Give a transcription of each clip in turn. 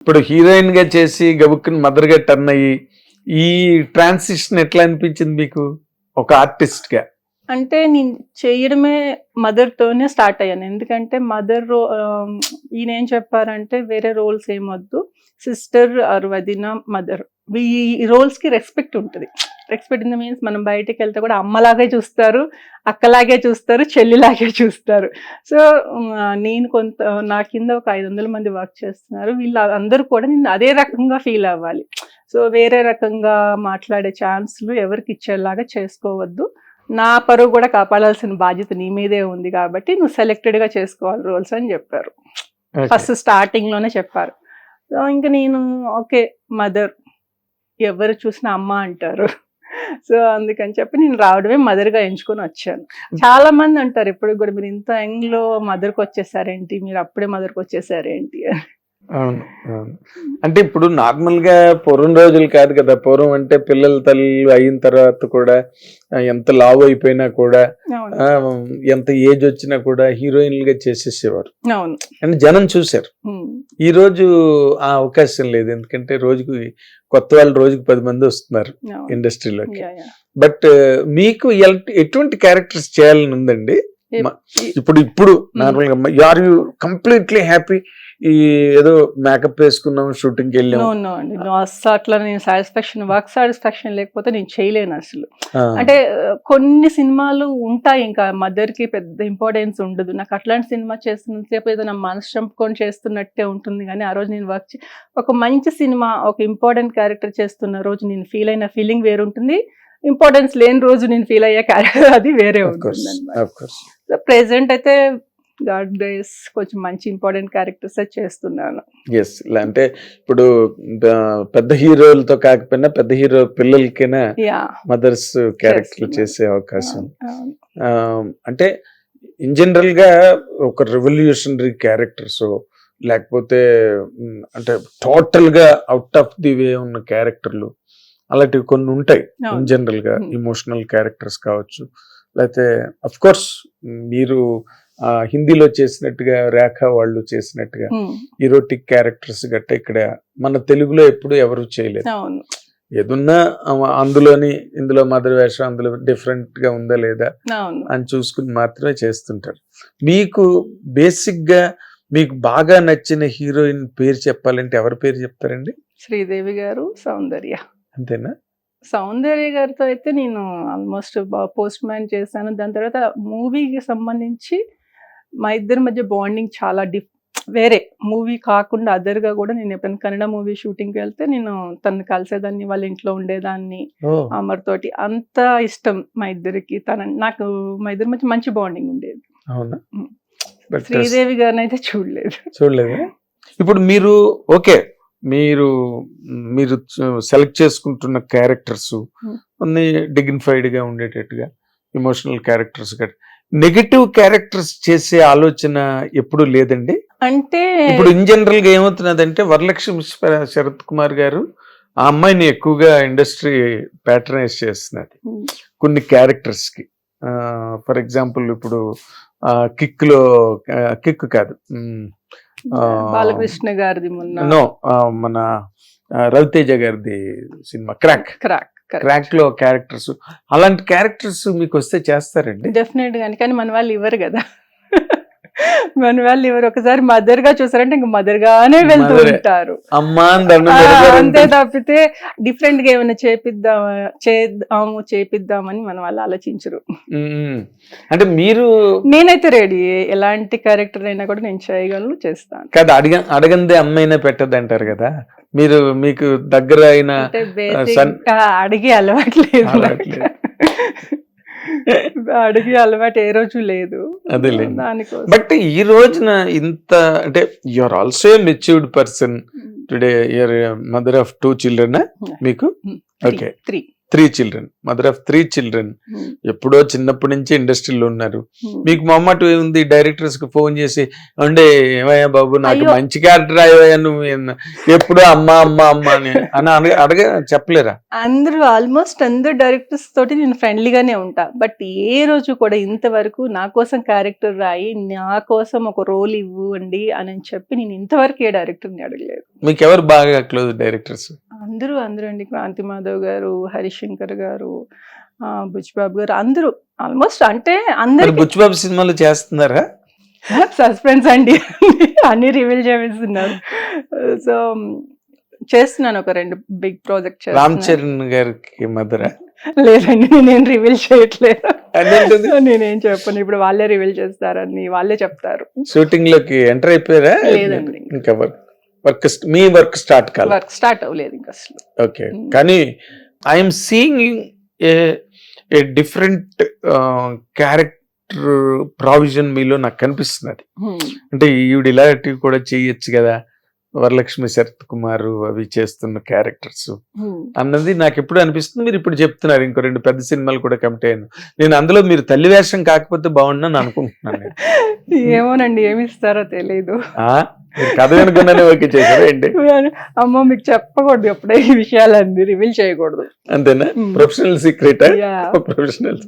ఇప్పుడు హీరోయిన్గా చేసి గబుక్కుని మదర్గా టర్న్ అయ్యి ఈ ట్రాన్సిషన్ ఎట్లా అనిపించింది మీకు? ఒక ఆర్టిస్ట్గా అంటే నేను చేయడమే మదర్ తోనే స్టార్ట్ అయ్యాను. ఎందుకంటే మదర్ రో ఈయన ఏం చెప్పారంటే వేరే రోల్స్ ఏమొద్దు సిస్టర్ ఆర్ వదిన మదర్. ఈ రోల్స్కి రెస్పెక్ట్ ఉంటుంది. రెస్పెక్ట్ ఇన్ ద మీన్స్ మనం బయటికి వెళ్తే కూడా అమ్మలాగే చూస్తారు అక్కలాగే చూస్తారు చెల్లిలాగే చూస్తారు. సో నేను కొంత నా కింద ఒక ఐదు వందల మంది వర్క్ చేస్తున్నారు. వీళ్ళు అందరూ కూడా నేను అదే రకంగా ఫీల్ అవ్వాలి. సో వేరే రకంగా మాట్లాడే ఛాన్స్లు ఎవరికి ఇచ్చేలాగా చేసుకోవద్దు. నా పరువు కూడా కాపాడాల్సిన బాధ్యత నీ మీదే ఉంది కాబట్టి నువ్వు సెలెక్టెడ్గా చేసుకోవాలి రోల్స్ అని చెప్పారు. ఫస్ట్ స్టార్టింగ్లోనే చెప్పారు. సో ఇంకా నేను ఓకే మదర్. ఎవరు చూసినా అమ్మ అంటారు. సో అందుకని చెప్పి నేను రావడమే మదర్గా ఎంచుకొని వచ్చాను. చాలా మంది అంటారు ఇప్పుడు కూడా మీరు ఇంత యంగ్లో మదర్కి వచ్చేసారేంటి? మీరు అప్పుడే మదర్కి వచ్చేసారేంటి? అని. అవును అవును. అంటే ఇప్పుడు నార్మల్గా పూర్వం రోజులు కాదు కదా. పూర్వం అంటే పిల్లల తల్లి అయిన తర్వాత కూడా ఎంత లావు అయిపోయినా కూడా ఎంత ఏజ్ వచ్చినా కూడా హీరోయిన్లు గా చేసేసేవారు. అవును. అంటే జనం చూశారు. ఈ రోజు ఆ అవకాశం లేదు. ఎందుకంటే రోజుకి కొత్త వాళ్ళు రోజుకి పది మంది వస్తున్నారు. ఇండస్ట్రీలోకి. బట్ మీకు ఎల్- ఎటువంటి క్యారెక్టర్స్ చేయాలని ఉందండి? ఇప్పుడు ఇప్పుడు నార్మల్గా ఆర్ యూ కంప్లీట్లీ హ్యాపీ ఈ ఏదో మేకప్ వేసుకున్నాం షూటింగ్ అట్లా నేను సాటిస్ఫాక్షన్ వర్క్ సాటిస్ఫాక్షన్ లేకపోతే నేను చేయలేను అసలు. అంటే కొన్ని సినిమాలు ఉంటాయి ఇంకా మదర్కి పెద్ద ఇంపార్టెన్స్ ఉండదు. నాకు అట్లాంటి సినిమా చేస్తున్నంతసేపు ఏదో నా మనసు చంపుకొని చేస్తున్నట్టే ఉంటుంది. కానీ ఆ రోజు నేను వర్క్ ఒక మంచి సినిమా ఒక ఇంపార్టెంట్ క్యారెక్టర్ చేస్తున్న రోజు నేను ఫీల్ అయిన ఫీలింగ్ వేరు ఉంటుంది ఇంపార్టెన్స్ లేని రోజు నేను ఫీల్ అయ్యే క్యారెక్టర్ అది వేరే ఉంటుంది course. ప్రెసెంట్ అయితే గాడ్ డేస్ కొంచెం మంచి ఇంపార్టెంట్ క్యారెక్టర్స్ చేస్తున్నాను ఎస్ ఇలా అంటే ఇప్పుడు పెద్ద హీరోలతో కాకపోయినా పెద్ద హీరో పిల్లలకైనా మదర్స్ క్యారెక్టర్. చేసే అవకాశం అంటే ఇన్ జనరల్గా ఒక రెవల్యూషనరీ క్యారెక్టర్స్ లేకపోతే అంటే టోటల్గా అవుట్ ఆఫ్ ది వే ఉన్న క్యారెక్టర్లు అలాంటివి కొన్ని ఉంటాయి ఇన్ జనరల్గా Hmm. ఇమోషనల్ క్యారెక్టర్స్ కావచ్చు లేకపోతే అఫ్ కోర్స్ మీరు హిందీలో చేసినట్టుగా రేఖ వాళ్ళు చేసినట్టుగా ఈరోటిక్ క్యారెక్టర్స్ గట్ట ఇక్కడ మన తెలుగులో ఎప్పుడు ఎవరు చేయలేదు. ఏదున్నా అందులోని ఇందులో మదర్ వేషం అందులో డిఫరెంట్గా ఉందా లేదా అని చూసుకుని మాత్రమే చేస్తుంటారు. మీకు బేసిక్గా మీకు బాగా నచ్చిన హీరోయిన్ పేరు చెప్పాలంటే ఎవరి పేరు చెప్తారండి? శ్రీదేవి గారు సౌందర్య. అంతేనా? సౌందర్య గారితో అయితే నేను ఆల్మోస్ట్ పోస్ట్ మ్యాన్ చేశాను. దాని తర్వాత మూవీకి సంబంధించి మా ఇద్దరి మధ్య బాండింగ్ చాలా డిఫ్ వేరే. మూవీ కాకుండా అదర్గా కూడా నేను ఎప్పుడైనా కన్నడ మూవీ షూటింగ్కి వెళ్తే నేను తను కలిసేదాన్ని వాళ్ళ ఇంట్లో ఉండేదాన్ని అమర్ తోటి అంత ఇష్టం మా ఇద్దరికి. తన నాకు మా ఇద్దరి మధ్య మంచి బాండింగ్ ఉండేది. అవునా? శ్రీదేవి గారిని అయితే చూడలేదు. చూడలేదా? ఇప్పుడు మీరు ఓకే. మీరు మీరు సెలెక్ట్ చేసుకుంటున్న క్యారెక్టర్స్. అన్ని డిగ్నిఫైడ్గా ఉండేటట్టుగా ఇమోషనల్ క్యారెక్టర్స్ నెగటివ్ క్యారెక్టర్స్ చేసే ఆలోచన ఎప్పుడు లేదండి? అంటే ఇప్పుడు ఇన్ జనరల్గా ఏమవుతున్నదంటే వరలక్ష్మి శరత్ కుమార్ గారు ఆ అమ్మాయిని ఎక్కువగా ఇండస్ట్రీ ప్యాటర్నైజ్ చేస్తున్నది. Hmm. కొన్ని క్యారెక్టర్స్కి. ఫర్ ఎగ్జాంపుల్ ఇప్పుడు కిక్లో కిక్ కాదు. బాలకృష్ణ గారిది మొన్న నో మన రవితేజ గారిది సినిమా క్రాక్ క్రాక్ క్రాక్లో క్యారెక్టర్స్ అలాంటి క్యారెక్టర్స్ మీకు వస్తే చేస్తారండి. డెఫినెట్ గాని కానీ మన వాళ్ళు ఇవ్వరు కదా. మన వాళ్ళు ఇవ్వరు ఒకసారి మదర్గా చూసారంటే ఇంక మదర్ గానే వెళ్తూ. ఉంటారు. అంతే. తప్పితే డిఫరెంట్గా ఏమైనా చేపిద్దాం చేద్దాము చేపిద్దామని మన వాళ్ళు ఆలోచించరు. అంటే మీరు నేనైతే రెడీ ఎలాంటి క్యారెక్టర్ అయినా కూడా నేను చేయగలను చేస్తాను. కాదు అడిగ అడగందే అమ్మైనా పెట్టద్దు అంటారు కదా. మీరు మీకు దగ్గర అయిన అడిగి అలవాట్లేదు. అడిగి అలవాటు ఏ రోజు లేదు. బట్ ఈ రోజున ఇంత అంటే you are also matured person today your mother of two children మీకు? Okay. Three three children mother of three children ఎప్పుడో చిన్నప్పటి నుంచి ఇండస్ట్రీలో ఉన్నారు. ఉమ్. మీకు మొమ్మటు ఉంది డైరెక్టర్స్కి ఫోన్ చేసి అంటే ఏమయ్యా బాబు నాకు. మంచి క్యారెక్టర్ అయ్యా నువ్వు ఎప్పుడూ అమ్మ అమ్మ అమ్మ అని అని అడగ అడగ చెప్పలేరా? అందరూ ఆల్మోస్ట్ అందరు డైరెక్టర్స్ తోటి నేను ఫ్రెండ్లీగానే ఉంటా. బట్ ఏ రోజు కూడా ఇంతవరకు నా కోసం క్యారెక్టర్ రాయి నా కోసం ఒక రోల్ ఇవ్వండి అని చెప్పి నేను ఇంతవరకు ఏ డైరెక్టర్ని అడగలేదు. మీకు ఎవరు బాగా క్లోజ్ డైరెక్టర్స్ అందరూ అందరూ అండి. క్రాంతి మాధవ్ గారు హరిశంకర్ గారు ఆ, బుచ్చిబాబు గారు అందరూ. ఆల్మోస్ట్ అంటే మరి అందరికి బుచ్చిబాబు సినిమాలు చేస్తున్నారా? సస్పెన్స్ అండి. అన్ని రివీల్ చేస్తున్నారు సో చేస్తున్నాను ఒక రెండు బిగ్ ప్రాజెక్ట్ రామ్ చరణ్ గారికి మదర లేదండి నేనేం రివీల్ చేయట్లేదు? నేనేం చెప్పను. ఇప్పుడు వాళ్ళే రివీల్ చేస్తారని వాళ్ళే చెప్తారు. షూటింగ్లోకి ఎంటర్ అయిపోయారా? లేదండి. ఇంకా వర్క్ మీ వర్క్ స్టార్ట్ కాదు వర్క్ స్టార్ట్ అవ్వలేదు ఇంకా అసలు. ఓకే. కానీ I'm seeing a a different character provision మీలో నాకు కనిపిస్తున్నది. అంటే ఈవిడ ఇలాంటివి కూడా చేయొచ్చు కదా. వరలక్ష్మి శరత్ కుమార్ అవి చేస్తున్న క్యారెక్టర్స్. అన్నది నాకు ఎప్పుడు అనిపిస్తుంది. మీరు ఇప్పుడు చెప్తున్నారు ఇంకో రెండు పెద్ద సినిమాలు కూడా కమిట్ అయ్యాను. నేను అందులో మీరు తల్లి వేషం కాకపోతే బాగుండని అనుకుంటున్నాను నేను. ఏమోనండి ఏమి ఇస్తారో? మీరు కథ వినకుండానే ఓకే చేశారా ఏంటి? అమ్మో మీకు చెప్పకూడదు ఎప్పుడే ఈ విషయాలన్నీ రివీల్ చేయకూడదు. అంతేనా. Professional secret. Professional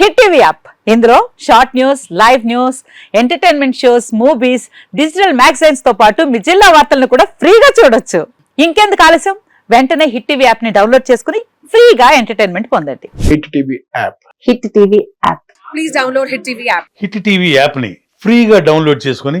hit TV app ఇందులో short news live news entertainment shows movies digital మ్యాగజైన్స్తో పాటు మీ జిల్లా వార్తలను కూడా ఫ్రీగా చూడొచ్చు. ఇంకెందుకు ఆలస్యం? వెంటనే హిట్ టీవీ యాప్ని డౌన్లోడ్ చేసుకుని ఫ్రీగా ఎంటర్టైన్మెంట్ పొందండి. Hit TV app hit TV app hit TV యాప్ని ఫ్రీగా డౌన్లోడ్ చేసుకొని